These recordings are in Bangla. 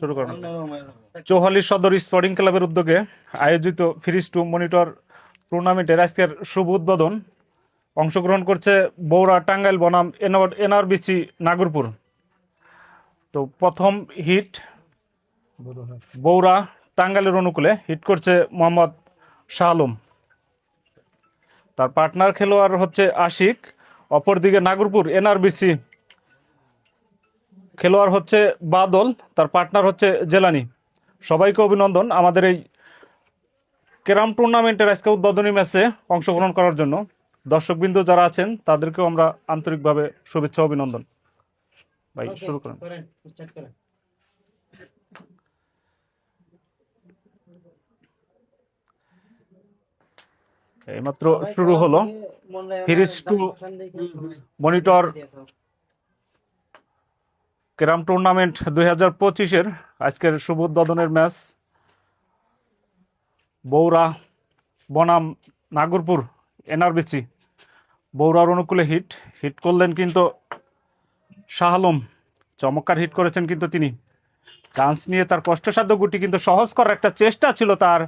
শুরু করেন। সদর স্পোর্টিং ক্লাবের উদ্যোগে আয়োজিত ফ্রিজ টু মনিটর টুর্নামেন্টের আজকের শুভ উদ্বোধন। অংশগ্রহণ করছে বৌরা টাঙ্গাইল বনাম এনআরবিসি নাগরপুর। তো প্রথম হিট বৌরা টাঙ্গাইলের অনুকূলে হিট করছে মোহাম্মদ শাহ আলম। তার পার্টনার খেলোয়াড় হচ্ছে আশিক অপরদিকে নাগরপুর এনআরবিসি খেলোয়াড় হচ্ছে বাদল তার পার্টনার হচ্ছে জেলানি। সবাইকে অভিনন্দন আমাদের এই ক্যারাম টুর্নামেন্টের আজকে উদ্বোধনী ম্যাচে অংশগ্রহণ করার জন্য। দর্শকবৃন্দ যারা আছেন তাদেরকেও আমরা আন্তরিকভাবে শুভেচ্ছা অভিনন্দন। ভাই শুরু করেন। এইমাত্র শুরু হলো। ফিরিস টু মনিটর ক্যারাম টুর্নামেন্ট দুই হাজার পঁচিশের আজকের শুভ উদ্বোধনের ম্যাচ। বৌরা বনাম নাগরপুর এনআরবিসি বৌরার অনুকূলে হিট। হিট করলেন কিন্তু শাহ আলম। চমৎকার হিট করেছেন কিন্তু তিনি। চান্স নিয়ে তার কষ্টসাধ্য গুটি কিন্তু সহজ করার একটা চেষ্টা ছিল তার,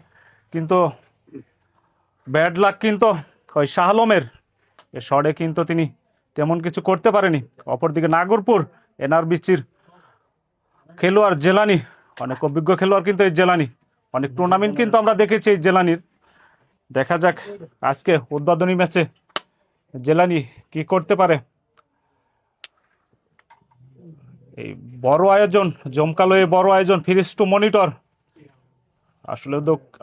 কিন্তু ব্যাড লাক কিন্তু ওই শাহ আলমের। এ শটে কিন্তু তিনি তেমন কিছু করতে পারেনি। অপরদিকে নাগরপুর এনআরবিসির খেলোয়াড় জেলানি, অনেক অভিজ্ঞ খেলোয়াড় কিন্তু এই জেলানি, অনেক টুর্নামেন্ট কিন্তু আমরা দেখেছি এই জেলানির। দেখা যাক আজকে উদ্বোধনী ম্যাচে জেলানি কি করতে পারে। এই বড় আয়োজন, জমকালো এই বড় আয়োজন ফিরিস টু মনিটর আসলে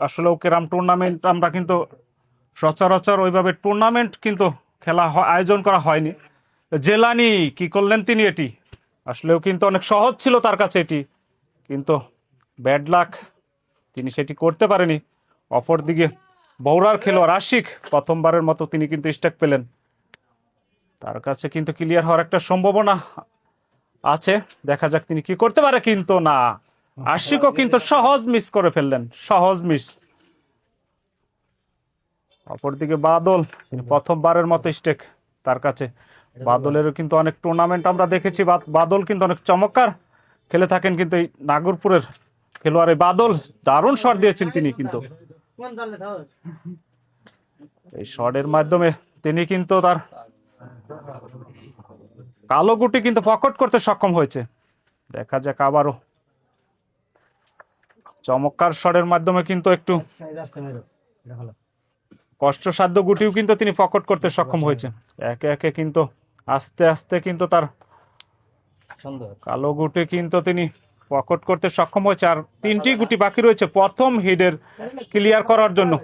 আসলেও কেরাম টুর্নামেন্ট আমরা কিন্তু সচরাচর ওইভাবে টুর্নামেন্ট কিন্তু খেলা আয়োজন করা হয়নি। জেলানি, কি করলেন তিনি এটি? আসলেও কিন্তু অনেক সহজ ছিল তার কাছে এটি। কিন্তু ব্যাড লাক, তিনি সেটি করতে পারেনি। অপরদিকে বৌরার খেলোয়াড় আশিক প্রথমবারের মতো তিনি কিন্তু স্ট্যাক পেলেন। তার কাছে কিন্তু ক্লিয়ার হওয়ার একটা সম্ভাবনা আছে। দেখা যাক তিনি কি করতে পারে, কিন্তু না। আশিকও কিন্তু সহজ মিস করে ফেললেন, সহজ মিস অপরদিকে বাদল, তিনি প্রথমবারের মতো স্টেক তার কাছে বাদলেরও কিন্তু অনেক টুর্নামেন্ট আমরা দেখেছি। বাদল কিন্তু অনেক চমৎকার খেলে থাকেন কিন্তু এই নাগরপুরের খেলোয়াড় বাদল। দারুণ শট দিয়েছেন তিনি কিন্তু। এই শটের মাধ্যমে তিনি কিন্তু তার কালো গুটি কিন্তু পকট করতে সক্ষম হয়েছে। দেখা যাক আবারও। চমৎকার শটের মাধ্যমে কিন্তু একটু কষ্টসাধ্য গুটিও কিন্তু তিনি পকট করতে সক্ষম হয়েছে। একে একে কিন্তু আস্তে আস্তে কিন্তু তার কালো গুটি কিন্তু তিনি পকট করতে সক্ষম হয়েছে। আর তিনটি গুটি বাকি রয়েছে প্রথম হিডের ক্লিয়ার করার জন্য।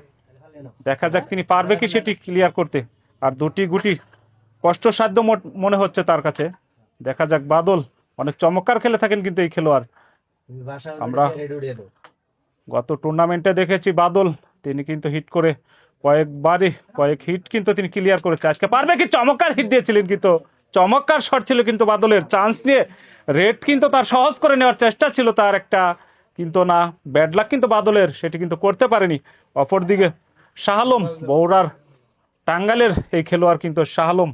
দেখা যাক তিনি পারবে কি সেটি ক্লিয়ার করতে। আর দুটি গুটি কষ্টসাধ্য মনে হচ্ছে তার কাছে। দেখা যাক বাদল অনেক চমৎকার খেলে থাকেন কিন্তু এই খেলোয়াড়। আমরা- গত টুর্নামেন্টে দেখেছি বাদল তিনি কিন্তু হিট করে কয়েকবারই, কয়েক হিট কিন্তু তিনি ক্লিয়ার করেছে। আজকে পারবে কি? চমৎকার হিট দিয়েছিলেন কিন্তু। চমৎকার শট ছিল কিন্তু বাদলের। চান্স নিয়ে রেড কিন্তু তার সহজ করে নেওয়ার চেষ্টা ছিল তার একটা। কিন্তু না ব্যাড লাক কিন্তু বাদলের, সেটি কিন্তু করতে পারেনি। অপরদিকে শাহালম বৌরার টাঙ্গালের এই খেলোয়াড় কিন্তু শাহালম,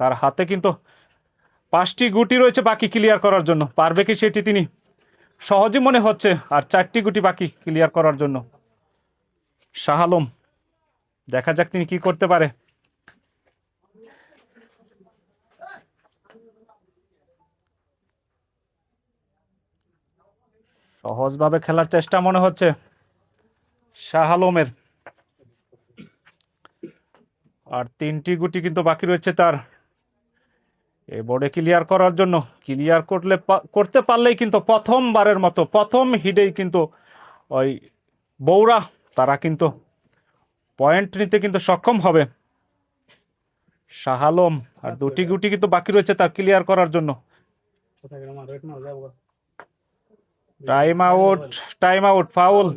তার হাতে কিন্তু পাঁচটি গুটি রয়েছে বাকি ক্লিয়ার করার জন্য। পারবে কি সেটি তিনি? সহজে মনে হচ্ছে, আর চারটি গুটি বাকি ক্লিয়ার করার জন্য। শাহ আলম দেখা যাক তিনি কি করতে পারে। সহজভাবে খেলার চেষ্টা মনে হচ্ছে শাহ আলমের। আর তিনটি গুটি কিন্তু বাকি রয়েছে তার। এই বোর্ডে ক্লিয়ার করার জন্য ক্লিয়ার করলে করতে পারলেই কিন্তু প্রথমবারের মতো, প্রথম হিডেই কিন্তু ওই বৌরা তারা কিন্তু পয়েন্ট নিতে কিন্তু সক্ষম হবে। শাহ আলম আর দুটি গুটি কিন্তু বাকি রয়েছে তার ক্লিয়ার করার জন্য। Time out time out foul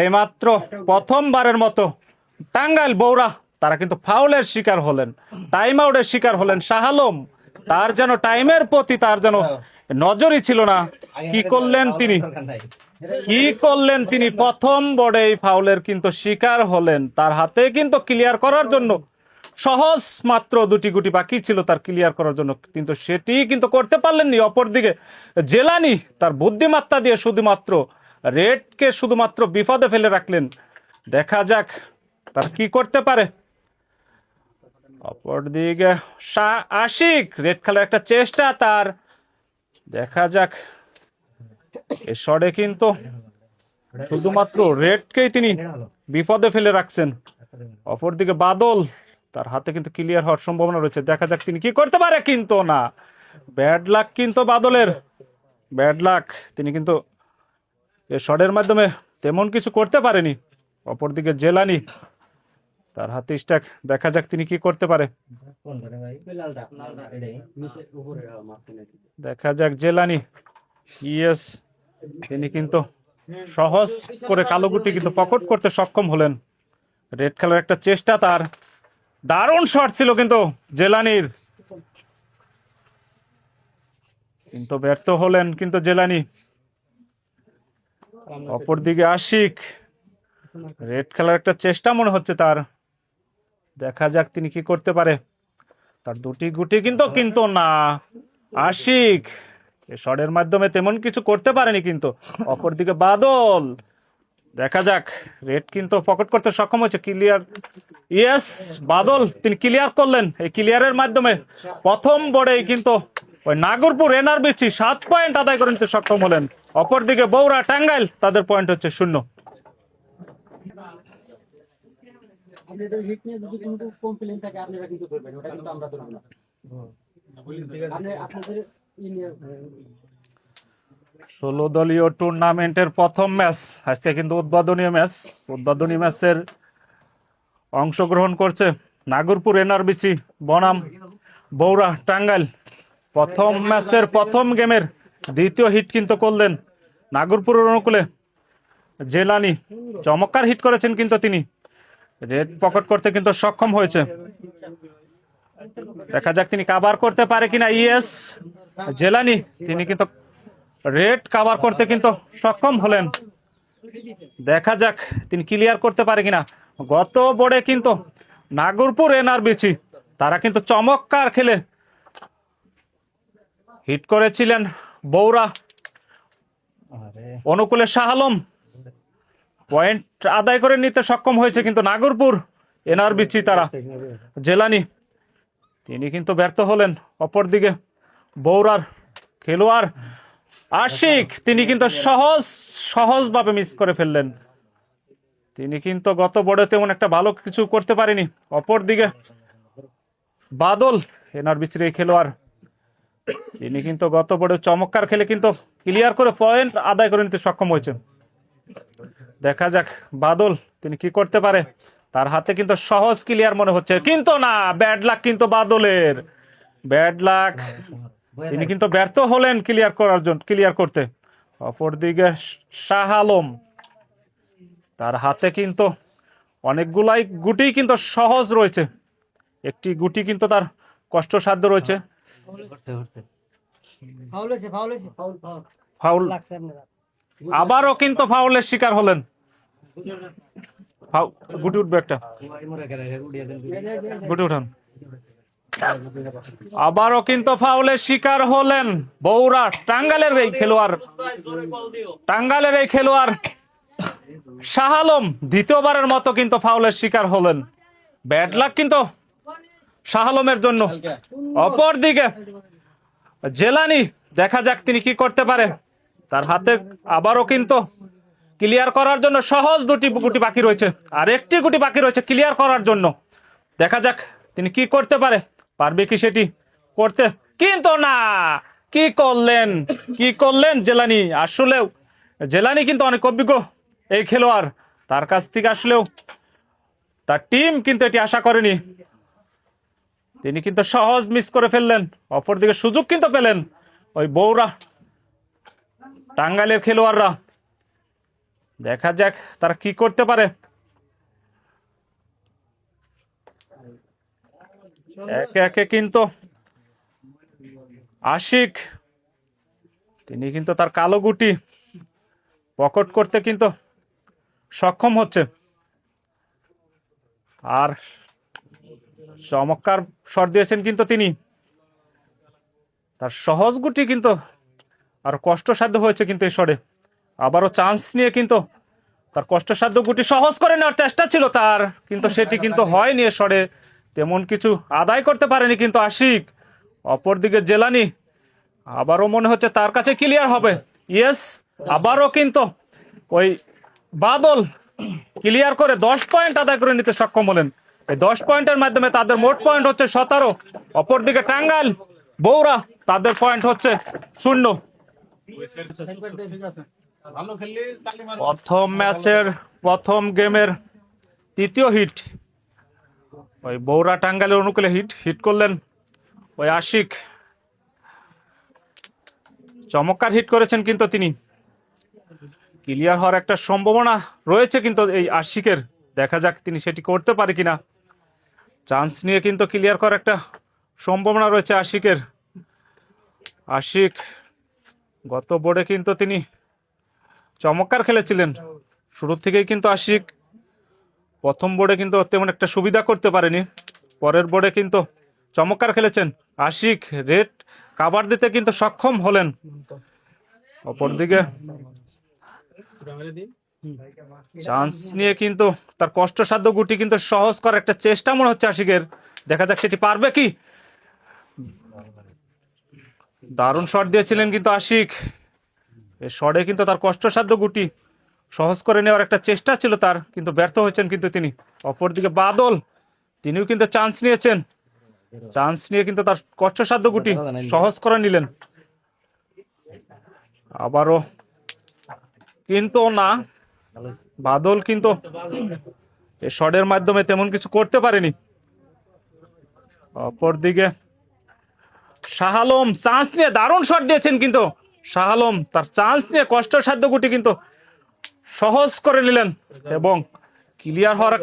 এইমাত্র প্রথমবারের মতো টাঙ্গাইল বৌরা তারা কিন্তু ফাউলের শিকার হলেন। টাইম আউটের শিকার হলেন শাহ আলম তার যেন টাইমের প্রতি তার যেন নজরই ছিল না। কি করলেন তিনি? কি করলেন তিনি? প্রথম বোর্ডে এই ফাউলের কিন্তু শিকার হলেন তার হাতে, কিন্তু ক্লিয়ার করার জন্য সহজ মাত্র দুটি গুটি বাকি ছিল তার ক্লিয়ার করার জন্য। কিন্তু সেটি কিন্তু করতে পারলেননি। অপরদিকে জেলানি তার বুদ্ধিমত্তা দিয়ে শুধুমাত্র রেডকে শুধুমাত্র বিপদে ফেলে রাখলেন। দেখা যাক তার কি করতে পারে। অপরদিকে আশিক, রেড খেলার একটা চেষ্টা তার। দেখা যাক শটে কিন্তু শুধুমাত্র রেডকেই তিনি বিপদে ফেলে রাখছেন। অপরদিকে বাদল তার হাতে কিন্তু ক্লিয়ার হওয়ার সম্ভাবনা রয়েছে। দেখা যাক তিনি কি করতে পারে কিন্তু না। ব্যাড লাক কিন্তু বাদলের। ব্যাড লাক তিনি কিন্তু এ শটের মাধ্যমে তেমন কিছু করতে পারেনি। অপরদিকে জেলানি তার হাতে স্ট্যাক দেখা যাক তিনি কি করতে পারে। দেখা যাক জেলানি ইয়েস তিনি কিন্তু সহজ করে কালো গুটি কিন্তু পকট করতে সক্ষম হলেন। রেড খেলার একটা চেষ্টা তার। দারুণ শট ছিল কিন্তু জেলানির। কিন্তু ব্যর্থ হলেন কিন্তু জেলানি। অপরদিকে আশিক। রেড খেলার একটা চেষ্টা মনে হচ্ছে তার। দেখা যাক তিনি কি করতে পারে। তার দুটি গুটি কিন্তু কিন্তু না। আশিক। শটের মাধ্যমে তেমন কিছু করতে পারেনি কিন্তু। অপরদিকে বাদল। দেখা যাক রেড কিন্তু পকেট করতে সক্ষম হয়েছে ক্লিয়ার। ইয়েস বাদল তিনি ক্লিয়ার করলেন। এই ক্লিয়ারের মাধ্যমে প্রথম বোর্ডেই কিন্তু ওই নাগরপুর এনআরবিসি সাত পয়েন্ট আদায় করে নিতে সক্ষম হলেন। অপরদিকে বৌরা টাঙ্গাইল তাদের পয়েন্ট হচ্ছে শূন্য। আপনাদের ষোলো দলীয় টুর্নামেন্টের প্রথম ম্যাচ আজকে কিন্তু উদ্বোধনী ম্যাচ উদ্বোধনী ম্যাচের অংশগ্রহণ করছে নাগরপুর এনআরবিসি বনাম, বৌরা, টাঙ্গাইল। প্রথম ম্যাচের প্রথম গেমের দ্বিতীয় হিট কিন্তু করলেন নাগরপুরের অনুকূলে জেলানি। চমৎকার হিট করেছেন কিন্তু তিনি। রেড পকেট করতে কিন্তু সক্ষম হয়েছে। দেখা যাক তিনি কাবার করতে পারে কিনা। ইয়েস জেলানি তিনি কিন্তু রেড কাভার করতে কিন্তু সক্ষম হলেন। দেখা যাক তিনি ক্লিয়ার করতে পারে কিনা। গত বোর্ডে কিন্তু নাগরপুর এনআরবিসি তারা কিন্তু চমৎকার খেলে হিট করেছিলেন বৌরা। অনুকূলে শাহ আলম পয়েন্ট আদায় করে নিতে সক্ষম হয়েছে কিন্তু নাগরপুর এনআরবিসি তারা। জেলানি তিনি কিন্তু ব্যর্থ হলেন। অপরদিকে বৌরার খেলোয়াড় আশিক, তিনি কিন্তু সহজ, সহজভাবে মিস করে ফেললেন। তিনি কিন্তু গত বড়ে তেমন একটা ভালো কিছু করতে পারেনি। অপরদিকে বাদল, এনার এনআরবিসির এই খেলোয়াড়। তিনি কিন্তু গত বড়ে চমৎকার খেলে কিন্তু ক্লিয়ার করে পয়েন্ট আদায় করে নিতে সক্ষম হয়েছে। দেখা যাক বাদল, তিনি কি করতে পারে? তার হাতে কিন্তু সহজ ক্লিয়ার মনে হচ্ছে। কিন্তু না ব্যাড লাক কিন্তু বাদলের। ব্যাড লাক তিনি কিন্তু ব্যর্থ হলেন ক্লিয়ার করার জন্য ক্লিয়ার করতে। অপরদিকে শাহ আলম তার হাতে কিন্তু অনেকগুলাই গুটি কিন্তু সহজ রয়েছে। একটি গুটি কিন্তু তার কষ্টসাধ্য রয়েছে। ফাউল হয়েছে ফাউল হয়েছে। ফাউল ফাউল ফাউল লাগছে আপনারা আবারও কিন্তু ফাউলের শিকার হলেন। গুটি উঠবে একটা। গুটি উঠান। আবারও কিন্তু ফাউলের শিকার হলেন বৌরা টাঙ্গালের এই খেলোয়াড়। টাঙ্গালের এই খেলোয়াড় শাহ আলম দ্বিতীয়বারের মতো কিন্তু ফাউলের শিকার হলেন। ব্যাড লাক কিন্তু শাহ আলমের জন্য। অপরদিকে জেলানি, দেখা যাক তিনি কি করতে পারে। তার হাতে আবারও কিন্তু ক্লিয়ার করার জন্য সহজ দুটি গুটি বাকি রয়েছে। আর একটি গুটি বাকি রয়েছে ক্লিয়ার করার জন্য। দেখা যাক তিনি কি করতে পারে। পারবে কি সেটি করতে? কিন্তু না! কি করলেন? কি করলেন জেলানি? আসলেও জেলানি কিন্তু অনেক অভিজ্ঞ এই খেলোয়াড়। তার কাছ থেকে আসলেও তার টিম কিন্তু এটি আশা করেনি। তিনি কিন্তু সহজ মিস করে ফেললেন। অপরদিকে সুযোগ কিন্তু পেলেন ওই বৌরা টাঙ্গাইলের খেলোয়াড়রা। দেখা যাক তারা কি করতে পারে। একে একে কিন্তু আশিক, তিনি কিন্তু তার কালো গুটি পকট করতে কিন্তু সক্ষম হচ্ছে। আর চমৎকার শট দিয়েছেন কিন্তু তিনি। তার সহজ গুটি কিন্তু আর কষ্টসাধ্য হয়েছে কিন্তু এই শটে। আবারও চান্স নিয়ে কিন্তু তার কষ্টসাধ্য গুটি সহজ করে নেওয়ার চেষ্টা ছিল তার, কিন্তু সেটি কিন্তু হয়নি এ শটে। তেমন কিছু আদায় করতে পারেনি কিন্তু আশিক। অপরদিকে জেলানি, আবারও মনে হচ্ছে তার কাছে ক্লিয়ার হবে। ইয়েস আবারও কিন্তু ওই বাদল ক্লিয়ার করে দশ পয়েন্ট আদায় করে নিতে সক্ষম হলেন। এই দশ পয়েন্টের মাধ্যমে তাদের মোট পয়েন্ট হচ্ছে সতেরো, অপরদিকে টাঙ্গাইল, বৌরা, তাদের পয়েন্ট হচ্ছে শূন্য। প্রথম ম্যাচের প্রথম গেমের তৃতীয় হিট ওই বৌরা টাঙ্গাইলের অনুকূলে হিট হিট করলেন ওই আশিক। চমৎকার হিট করেছেন কিন্তু তিনি। ক্লিয়ার হওয়ার একটা সম্ভাবনা রয়েছে কিন্তু এই আশিকের। দেখা যাক তিনি সেটি করতে পারে কিনা। চান্স নিয়ে কিন্তু ক্লিয়ার করার একটা সম্ভাবনা রয়েছে আশিকের। আশিক, গত বোর্ডে কিন্তু তিনি চমৎকার খেলেছিলেন। শুরু থেকেই কিন্তু আশিক প্রথম বোর্ডে কিন্তু তেমন একটা সুবিধা করতে পারেনি। পরের বোর্ডে কিন্তু চমৎকার খেলেছেন। আশিক, রেড, কাবার দিতে কিন্তু সক্ষম হলেন। অপরদিকে চান্স নিয়ে কিন্তু তার কষ্টসাধ্য গুটি কিন্তু সহজ করার একটা চেষ্টা মনে হচ্ছে আশিকের। দেখা যাক সেটি পারবে কি। দারুণ শট দিয়েছিলেন কিন্তু আশিক। এ শটে কিন্তু তার কষ্টসাধ্য গুটি সহজ করে নেওয়ার একটা চেষ্টা ছিল তার, কিন্তু ব্যর্থ হয়েছেন কিন্তু তিনি। অপরদিকে বাদল, তিনিও কিন্তু চান্স নিয়েছেন। চান্স নিয়ে কিন্তু তার কষ্টসাধ্য গুটি সহজ করে নিলেন। আবারও কিন্তু না, বাদল কিন্তু শটের মাধ্যমে তেমন কিছু করতে পারেনি। অপরদিকে শাহ আলম চান্স নিয়ে দারুণ শট দিয়েছেন কিন্তু। শাহ আলম তার চান্স নিয়ে কষ্টসাধ্য গুটি কিন্তু সহজ করে নিলেন এবং ক্লিয়ার হওয়ার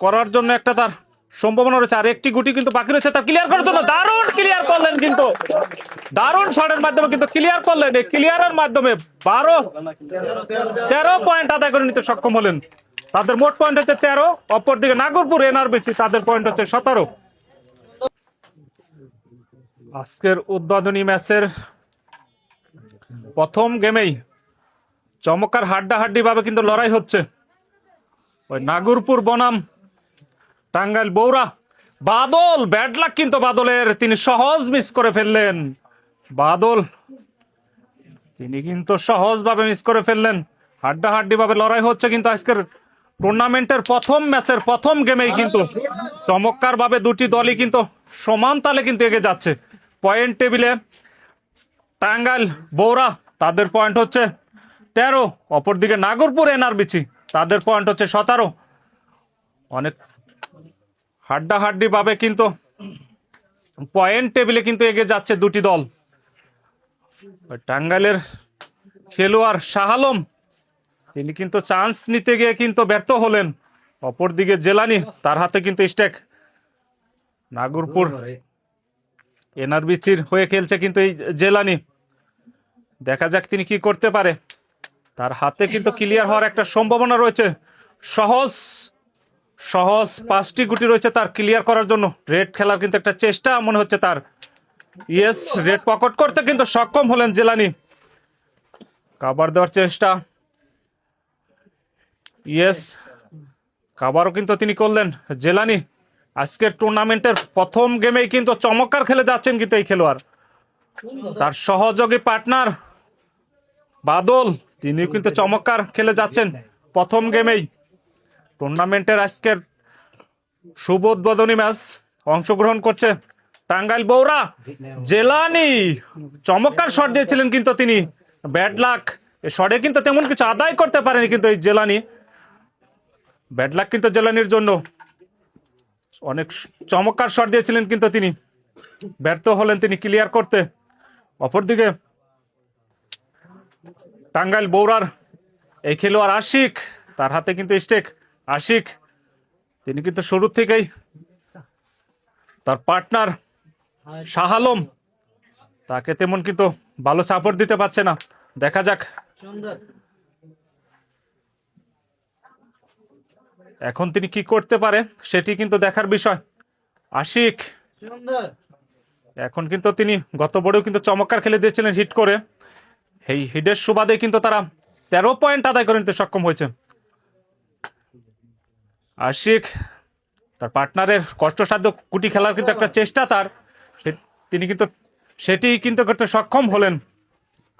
করার জন্য একটা তার সম্ভাবনা রয়েছে। আর একটি গুটি কিন্তু বাকি রয়েছে তার ক্লিয়ার করার জন্য দারুণ ক্লিয়ার করলেন কিন্তু। দারুণ শটের মাধ্যমে কিন্তু ক্লিয়ার করলেন। এই ক্লিয়ারের মাধ্যমে বারো, তেরো পয়েন্ট আদায় করে নিতে সক্ষম হলেন। তাদের মোট পয়েন্ট হচ্ছে তেরো, অপরদিকে নাগরপুর এনআরবিসি তাদের পয়েন্ট হচ্ছে সতেরো। আজকের উদ্বোধনী ম্যাচের প্রথম গেমেই চমৎকার হাড্ডাহাড্ডি ভাবে কিন্তু লড়াই হচ্ছে। ওই নাগরপুর বনাম, টাঙ্গাইল বৌরা, বাদল ব্যাডলাক কিন্তু বাদলের। তিনি সহজ মিস করে ফেললেন। বাদল, তিনি কিন্তু সহজভাবে মিস করে ফেললেন। হাড্ডাহাড্ডি ভাবে লড়াই হচ্ছে কিন্তু আজকের টুর্নামেন্টের প্রথম ম্যাচের প্রথম গেমেই কিন্তু চমৎকার ভাবে দুটি দলই কিন্তু সমান তালে কিন্তু এগিয়ে যাচ্ছে। পয়েন্ট টেবিলে টাঙ্গাইল বৌরা, তাদের পয়েন্ট হচ্ছে তেরো, অপরদিকে নাগরপুর এনআরবিসি, তাদের পয়েন্ট হচ্ছে সতেরো। অনেক হাড্ডাহাড্ডি পাবে কিন্তু পয়েন্ট টেবিলে কিন্তু এগিয়ে যাচ্ছে দুটি দল। টাঙ্গাইলের খেলোয়াড় শাহ আলম, তিনি কিন্তু চান্স নিতে গিয়ে কিন্তু ব্যর্থ হলেন। অপরদিকে জেলানি, তার হাতে কিন্তু স্টেক। নাগরপুর এনআরবিসির হয়ে খেলছে কিন্তু এই জেলানি। দেখা যাক তিনি কি করতে পারে। তার হাতে কিন্তু ক্লিয়ার হওয়ার একটা সম্ভাবনা রয়েছে। সহজ সহজ পাঁচটি গুটি রয়েছে তার ক্লিয়ার করার জন্য। রেড খেলার কিন্তু একটা চেষ্টা মনে হচ্ছে তার। ইয়েস রেড পকেট করতে কিন্তু সক্ষম হলেন জেলানি। কাবার দেওয়ার চেষ্টা। ইয়েস কাবারও কিন্তু তিনি করলেন জেলানি। আজকের টুর্নামেন্টের প্রথম গেমেই কিন্তু চমৎকার খেলে যাচ্ছেন কিন্তু এই খেলোয়াড়। তার সহযোগী পার্টনার বাদল। তিনিও কিন্তু চমৎকার খেলে যাচ্ছেন। প্রথম গেমেই। টুর্নামেন্টের আজকের শুভ উদ্বোধনী ম্যাচ অংশগ্রহণ করছে টাঙ্গাইল বৌরা। জেলানি চমৎকার শট দিয়েছিলেন কিন্তু তিনি। ব্যাড লাক শটে কিন্তু তেমন কিছু আদায় করতে পারেনি কিন্তু এই জেলানি। ব্যাড লাক কিন্তু জেলানির জন্য। অনেক চমৎকার শট দিয়েছিলেন কিন্তু তিনি। ব্যর্থ হলেন তিনি ক্লিয়ার করতে। অপরদিকে টাঙ্গাইল বৌরার এই খেলোয়াড় আশিক, তার হাতে কিন্তু স্টেক। আশিক, তিনি কিন্তু শুরু থেকেই তার পার্টনার শাহ আলম। তাকে তেমন কিন্তু ভালো সাপোর্ট দিতে পারছে না। দেখা যাক। এখন তিনি কি করতে পারে, সেটি কিন্তু দেখার বিষয়। আশিক, এখন কিন্তু তিনি গত বড়েও কিন্তু চমৎকার খেলে দিয়েছিলেন হিট করে। এই হিডের সুবাদে কিন্তু তারা তেরো পয়েন্ট আদায় করে নিতে সক্ষম হয়েছে। আশিক, তার পার্টনারের কষ্টসাধ্য কুটি খেলার কিন্তু একটা চেষ্টা তার। তিনি কিন্তু সেটি কিন্তু করতে সক্ষম হলেন।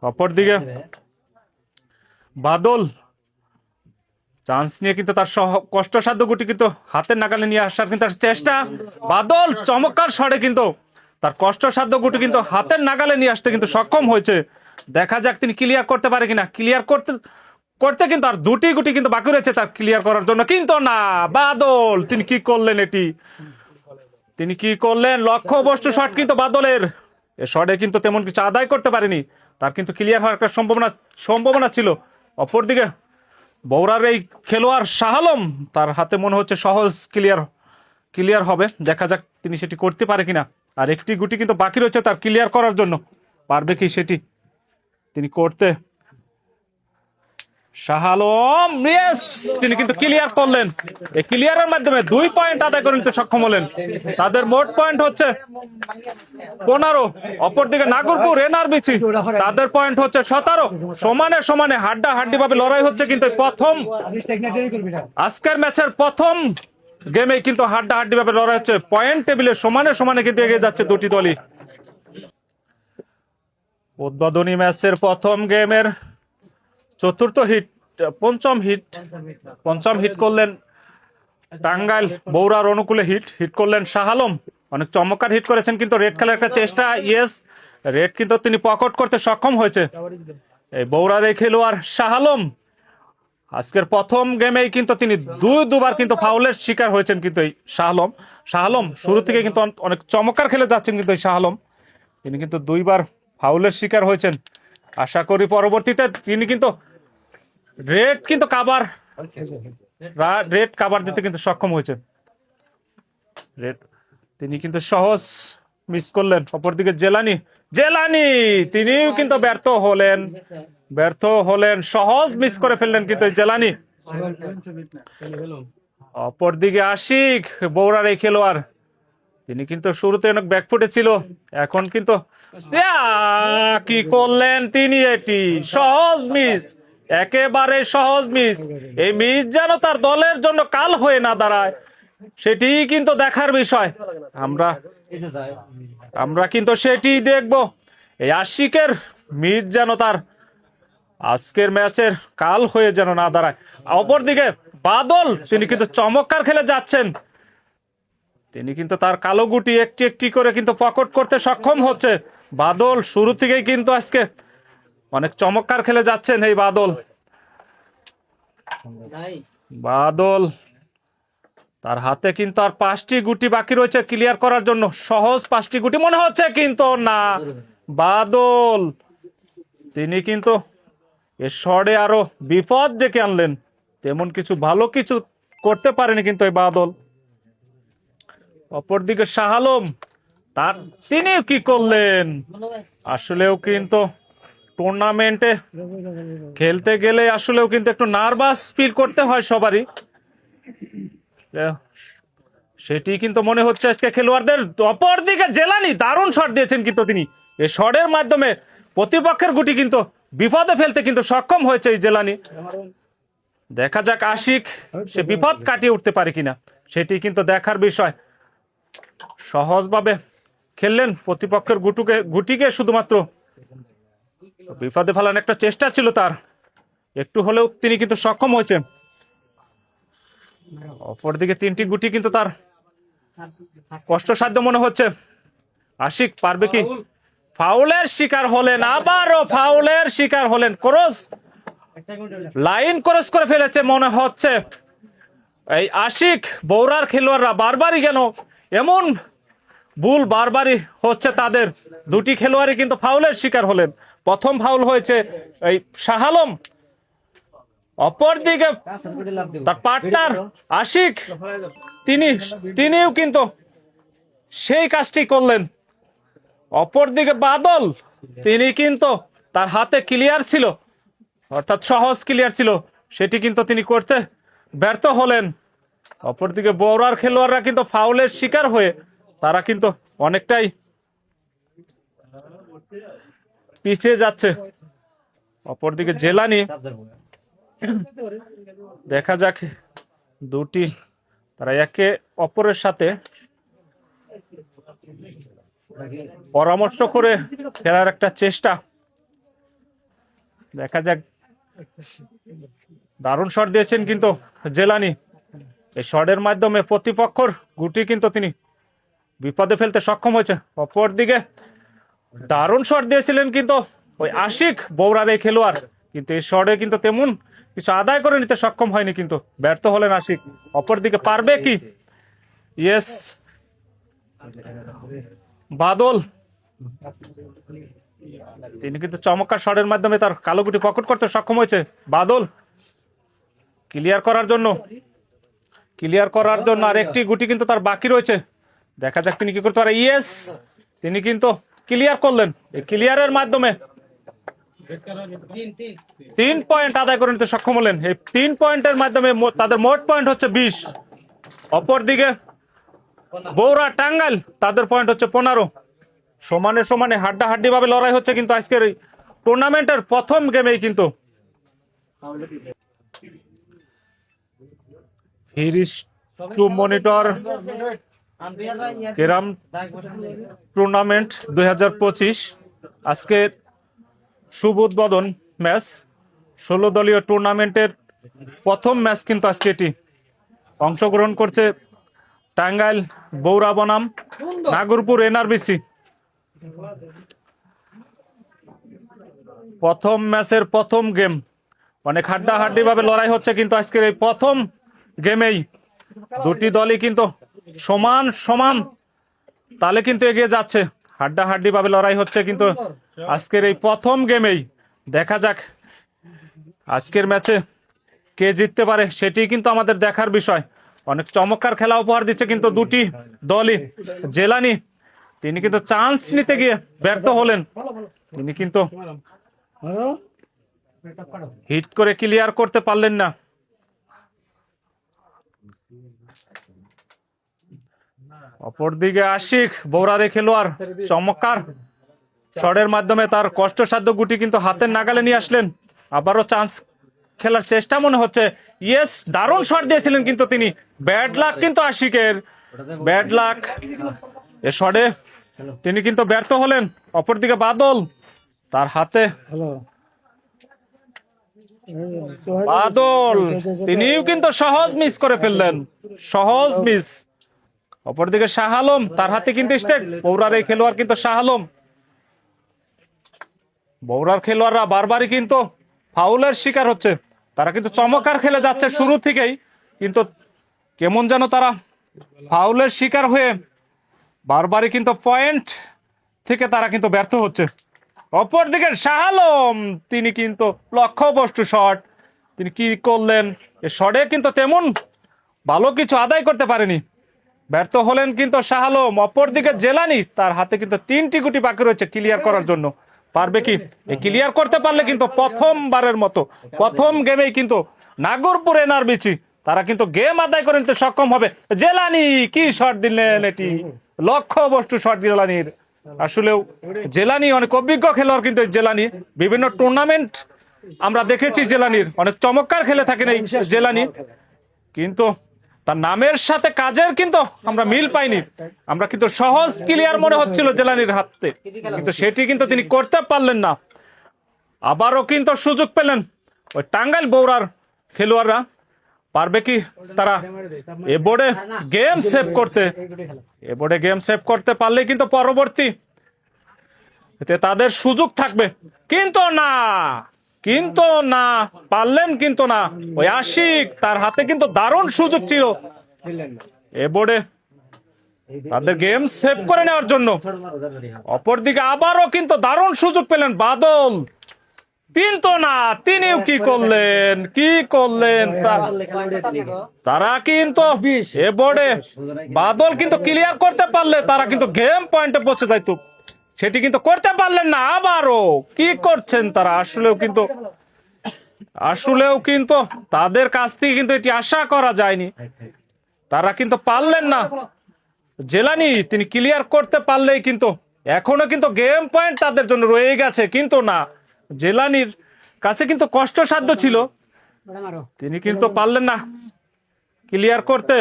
অপরদিকে বাদল, চান্স নিয়ে কিন্তু তার সহ কষ্টসাধ্য গুটি কিন্তু হাতের নাগালে নিয়ে আসার কিন্তু চেষ্টা। বাদল চমৎকার শটে কিন্তু তার কষ্টসাধ্য গুটি কিন্তু হাতের নাগালে নিয়ে আসতে কিন্তু সক্ষম হয়েছে। দেখা যাক তিনি ক্লিয়ার করতে পারে কিনা। ক্লিয়ার করতে করতে কিন্তু আর দুটি গুটি কিন্তু বাকি রয়েছে তার ক্লিয়ার করার জন্য। কিন্তু না, বাদল, তিনি কি করলেন এটি? তিনি কি করলেন? লক্ষ্য বস্তু শট কিন্তু বাদলের। এ শটে কিন্তু তেমন কিছু আদায় করতে পারেনি। তার কিন্তু ক্লিয়ার হওয়ার একটা সম্ভাবনা সম্ভাবনা ছিল। অপরদিকে বৌরার এই খেলোয়াড় শাহালম, তার হাতে মনে হচ্ছে সহজ ক্লিয়ার ক্লিয়ার হবে। দেখা যাক তিনি সেটি করতে পারে কিনা। আর একটি গুটি কিন্তু বাকি রয়েছে তার ক্লিয়ার করার জন্য। পারবে কি সেটি? তিনি করতে? শাহালম ইয়েস তিনি কিন্তু ক্লিয়ার করলেন। এই ক্লিয়ারের মাধ্যমে দুই পয়েন্ট আদায় করে নিতে সক্ষম হলেন। তাদের মোট পয়েন্ট হচ্ছে পনেরো, অপরদিকে নাগরপুর এনআরবিসি তাদের পয়েন্ট হচ্ছে সতেরো। সমানে সমানে হাড্ডা হাড্ডি ভাবে লড়াই হচ্ছে কিন্তু প্রথম আজকের ম্যাচের প্রথম গেমে কিন্তু হাড্ডা হাড্ডি ভাবে লড়াই হচ্ছে। পয়েন্ট টেবিলে সমানে সমানে কিন্তু এগিয়ে যাচ্ছে দুটি দলই। উদ্বোধনী ম্যাচের প্রথম গেমের চতুর্থ হিট, পঞ্চম হিট পঞ্চম হিট করলেন টাঙ্গাইল বৌরার অনুকূলে হিট হিট করলেন শাহালম অনেক চমৎকার হিট করেছেন কিন্তু রেড খেলার একটা চেষ্টা ইয়েস রেড কিন্তু তিনি পকেট করতে সক্ষম হয়েছে। এই বৌরার এই খেলোয়াড় শাহালম আজকের প্রথম গেমেই কিন্তু তিনি দুই, দুবার কিন্তু ফাউলের শিকার হয়েছেন কিন্তু এই শাহালম শাহালম শুরু থেকে কিন্তু অনেক চমৎকার খেলে যাচ্ছেন কিন্তু এই শাহালম তিনি কিন্তু দুইবার ফাউলের শিকার হয়েছেন। আশা করি পরবর্তীতে তিনি কিন্তু রেড কিন্তু কাবার রেড কাবার দিতে কিন্তু সক্ষম হয়েছে রেড, তিনি কিন্তু সহজ মিস করলেন। অপরদিকে জেলানি জেলানি, তিনিও কিন্তু ব্যর্থ হলেন। ব্যর্থ হলেন, সহজ মিস করে ফেললেন কিন্তু জেলানি। অপরদিকে আশিক বৌরার এই খেলোয়াড়। তিনি কিন্তু শুরুতে অনেক ব্যাকফুটে ছিল, এখন কিন্তু কি করলেন তিনি এটি? সহজ মিস একেবারে সহজ মিস এই মিস যেন তার দলের জন্য কাল হয়ে না দাঁড়ায়, সেটি কিন্তু দেখার বিষয়। আমরা আমরা কিন্তু সেটি দেখব। এই আশিকের মিস যেন তার আজকের ম্যাচের কাল হয়ে যেন না দাঁড়ায়। অপরদিকে বাদল, তিনি কিন্তু চমৎকার খেলে যাচ্ছেন। তিনি কিন্তু তার কালো গুটি একটি একটি করে কিন্তু পকট করতে সক্ষম হচ্ছে। বাদল শুরু থেকেই কিন্তু আজকে অনেক চমৎকার খেলে যাচ্ছেন এই বাদল। বাদল তার হাতে কিন্তু আর পাঁচটি গুটি বাকি রয়েছে ক্লিয়ার করার জন্য। সহজ পাঁচটি গুটি মনে হচ্ছে কিন্তু না। বাদল তিনি কিন্তু এ শর্টে আরও বিপদ ডেকে আনলেন। তেমন কিছু ভালো কিছু করতে পারেনি কিন্তু এই বাদল। অপরদিকে শাহ আলম, তার তিনি কি করলেন? আসলেও কিন্তু টুর্নামেন্টে খেলতে গেলে আসলেও কিন্তু একটু নার্ভাস ফিল করতে হয় সবারই। সেটি কিন্তু মনে হচ্ছে আজকে খেলোয়াড়দের অপর দিকে জেলানি দারুণ শট দিয়েছেন কিন্তু তিনি। এই শটের মাধ্যমে প্রতিপক্ষের গুটি কিন্তু বিপদে ফেলতে কিন্তু সক্ষম হয়েছে এই জেলানি। দেখা যাক আশিক, সে বিপদ কাটিয়ে উঠতে পারে কিনা, সেটি কিন্তু দেখার বিষয়। সহজভাবে খেললেন প্রতিপক্ষের গুটুকে গুটিকে শুধুমাত্র। বিপদে ফেলার একটা চেষ্টা ছিল তার। একটু হলেও তিনি কিন্তু সক্ষম হয়েছে। অপরদিকে তিনটি গুটি কিন্তু তার কষ্টসাধ্য মনে হচ্ছে। আশিক পারবে কি? ফাউলের শিকার হলেন আবারও ফাউলের শিকার হলেন। ক্রস লাইন ক্রস করে ফেলেছে মনে হচ্ছে। এই আশিক বৌরার খেলোয়াড়রা বারবারই কেন এমন ভুল বারবারই হচ্ছে তাদের। দুটি খেলোয়াড়ই কিন্তু ফাউলের শিকার হলেন। প্রথম ফাউল হয়েছে এই শাহালম অপরদিকে তার পার্টনার আশিক। তিনি, তিনিও কিন্তু সেই কাজটি করলেন। অপরদিকে বাদল, তিনি কিন্তু তার হাতে ক্লিয়ার ছিল। অর্থাৎ সহজ ক্লিয়ার ছিল। সেটি কিন্তু তিনি করতে ব্যর্থ হলেন। অপরদিকে বড়ার খেলোয়াড়রা কিন্তু ফাউলের শিকার হয়ে তারা কিন্তু অনেকটাই পিছিয়ে যাচ্ছে। অপরদিকে জেলানি। দেখা যাক দুটি, তারা একে অপরের সাথে পরামর্শ করে খেলার একটা চেষ্টা। দেখা যাক। দারুণ শট দিয়েছেন কিন্তু জেলানি। এই শটের মাধ্যমে প্রতিপক্ষর গুটি কিন্তু তিনি বিপদে ফেলতে সক্ষম হয়েছে। অপরদিকে দারুণ শট দিয়েছিলেন কিন্তু ওই আশিক বৌরার এই খেলোয়াড়। কিন্তু এই শটে কিন্তু তেমন কিছু আদায় করে নিতে সক্ষম হয়নি কিন্তু। ব্যর্থ হলেন আশিক। অপরদিকে পারবে কি? ইয়েস, বাদল। তিনি কিন্তু চমৎকার শটের মাধ্যমে তার কালো গুটি পকেট করতে সক্ষম হয়েছে। বাদল, ক্লিয়ার করার জন্য ক্লিয়ার করার জন্য আর একটি গুটি কিন্তু তার বাকি রয়েছে। দেখা যাক তিনি কি করতে পারে। ইয়েস তিনি কিন্তু ক্লিয়ার করলেন। ক্লিয়ারের মাধ্যমে তিন পয়েন্ট আদায় করে নিতে সক্ষম হলেন। এই তিন পয়েন্টের মাধ্যমে তাদের মোট পয়েন্ট হচ্ছে বিশ। অপরদিকে বৌরা টাঙ্গাইল, তাদের পয়েন্ট হচ্ছে পনেরো। সমানে সমানে হাড্ডা হাড্ডি ভাবে লড়াই হচ্ছে কিন্তু আজকের এই টুর্নামেন্টের প্রথম গেমেই কিন্তু। ফিরিস টু মনিটর কেরাম টুর্নামেন্ট দুই আজকে শুভ উদ্বোধন ম্যাচ। ষোলো দলীয় টুর্নামেন্টের প্রথম ম্যাচ কিন্তু আজকে এটি। অংশগ্রহণ করছে টাঙ্গাইল বৌরা বনাম নাগরপুর এনআরবিসি। প্রথম ম্যাচের প্রথম গেম। অনেক হাড্ডাহাড্ডি ভাবে লড়াই হচ্ছে কিন্তু আজকের এই প্রথম গেমেই। দুটি দলই কিন্তু সমান সমান। তালে কিন্তু এগিয়ে যাচ্ছে। হাড্ডাহাড্ডি ভাবে লড়াই হচ্ছে কিন্তু আজকের এই প্রথম গেমেই। দেখা যাক আজকের ম্যাচে কে জিততে পারে, সেটি কিন্তু আমাদের দেখার বিষয়। অনেক চমৎকার খেলা উপহার দিচ্ছে কিন্তু দুটি দলই। জেলানি, তিনি কিন্তু চান্স নিতে গিয়ে ব্যর্থ হলেন। তিনি কিন্তু হিট করে ক্লিয়ার করতে পারলেন না। অপরদিকে আশিক বৌরারে খেলোয়াড়, চমৎকার। শটের মাধ্যমে তার কষ্টসাধ্য গুটি কিন্তু হাতের নাগালে নিয়ে আসলেন। আবারও চান্স খেলার চেষ্টা মনে হচ্ছে। ইয়েস, দারুণ শট দিয়েছিলেন কিন্তু তিনি। ব্যাড লাক কিন্তু আশিকের। Bad luck. এ শটে তিনি কিন্তু ব্যর্থ হলেন। অপরদিকে বাদল, তার হাতে। বাদল, তিনিও কিন্তু সহজ মিস করে ফেললেন। সহজ মিস অপরদিকে শাহ আলম, তার হাতে কিন্তু স্টেক। বৌরার এই খেলোয়াড় কিন্তু শাহ আলম। বৌরার খেলোয়াড়রা বারবারই কিন্তু ফাউলের শিকার হচ্ছে। তারা কিন্তু চমৎকার খেলে যাচ্ছে শুরু থেকেই। কিন্তু কেমন যেন তারা ফাউলের শিকার হয়ে বারবারই কিন্তু পয়েন্ট থেকে তারা কিন্তু ব্যর্থ হচ্ছে। অপরদিকে শাহ আলম, তিনি কিন্তু লক্ষ্যবস্তু শট। তিনি কি করলেন? এ শটে কিন্তু তেমন ভালো কিছু আদায় করতে পারেনি। ব্যর্থ হলেন কিন্তু শাহ আলম, অপরদিকে জেলানি, তার হাতে কিন্তু তিনটি গুটি বাকি রয়েছে ক্লিয়ার করার জন্য। পারবে কি? ক্লিয়ার করতে পারলে কিন্তু প্রথমবারের মতো, প্রথম গেমেই কিন্তু নাগরপুর এনআরবিসি তারা কিন্তু গেম আদায় করে নিতে সক্ষম হবে। জেলানি, কি শট দিলেন এটি? লক্ষ্য বস্তু শট জেলানির। আসলেও জেলানি অনেক অভিজ্ঞ খেলোয়াড় কিন্তু জেলানি। বিভিন্ন টুর্নামেন্ট আমরা দেখেছি জেলানির। অনেক চমৎকার খেলে থাকেন এই জেলানি। কিন্তু তার নামের সাথে কাজের কিন্তু আমরা মিল পাইনি। আমরা কিন্তু সহজ ক্লিয়ার মনে হচ্ছিল জেলানির হাতে। কিন্তু সেটি কিন্তু তিনি করতে পারলেন না। আবারও কিন্তু সুযোগ পেলেন ওই টাঙ্গাইল বৌরার খেলোয়াড়রা। পারবে কি তারা এ বোর্ডে গেম সেভ করতে? এ বোর্ডে গেম সেভ করতে পারলে কিন্তু পরবর্তী এতে তাদের সুযোগ থাকবে। কিন্তু না! কিন্তু না, পারলেন কিন্তু না। ওই আশিক তার হাতে কিন্তু দারুণ সুযোগ ছিল। এ বোর্ডে তাদের গেম সেভ করে নেওয়ার জন্য। অপরদিকে আবারও কিন্তু দারুণ সুযোগ পেলেন বাদল। কিন্তু না, তিনিও কি করলেন কি করলেন? তারা কিন্তু এ বাদল কিন্তু ক্লিয়ার করতে পারলে তারা কিন্তু গেম পয়েন্টে পৌঁছে যাইতো। সেটি কিন্তু করতে পারলেন না, আবারও। কি করছেন তারা? আসলেও কিন্তু আসলেও কিন্তু তাদের কাছ থেকে কিন্তু এটি আশা করা যায়নি। তারা কিন্তু পারলেন না। জেলানি, তিনি ক্লিয়ার করতে পারলেই কিন্তু এখনও কিন্তু গেম পয়েন্ট তাদের জন্য রয়ে গেছে, কিন্তু না। জেলানির কাছে কিন্তু কষ্টসাধ্য ছিল। তিনি কিন্তু পারলেন না ক্লিয়ার করতে।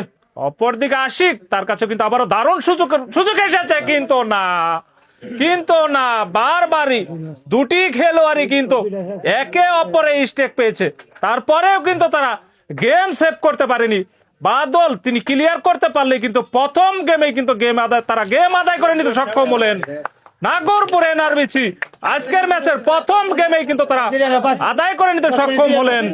অপরদিকে আশিক, তার কাছে কিন্তু আবারও দারুণ সুযোগ সুযোগ এসেছে, কিন্তু না। কিন্তু না বারবারই দুটি খেলোয়াড়ই কিন্তু একে অপরে স্টেক পেয়েছে। তারপরেও কিন্তু তারা গেম সেভ করতে পারেনি। বাদল তিনি ক্লিয়ার করতে পারলে কিন্তু প্রথম গেমে কিন্তু গেম আদায় তারা গেম আদায় করে নিতে সক্ষম হলেন নাগরপুর এনআরবিসি আজকের ম্যাচের প্রথম গেমে কিন্তু তারা আদায় করে নিতে সক্ষম হলেন।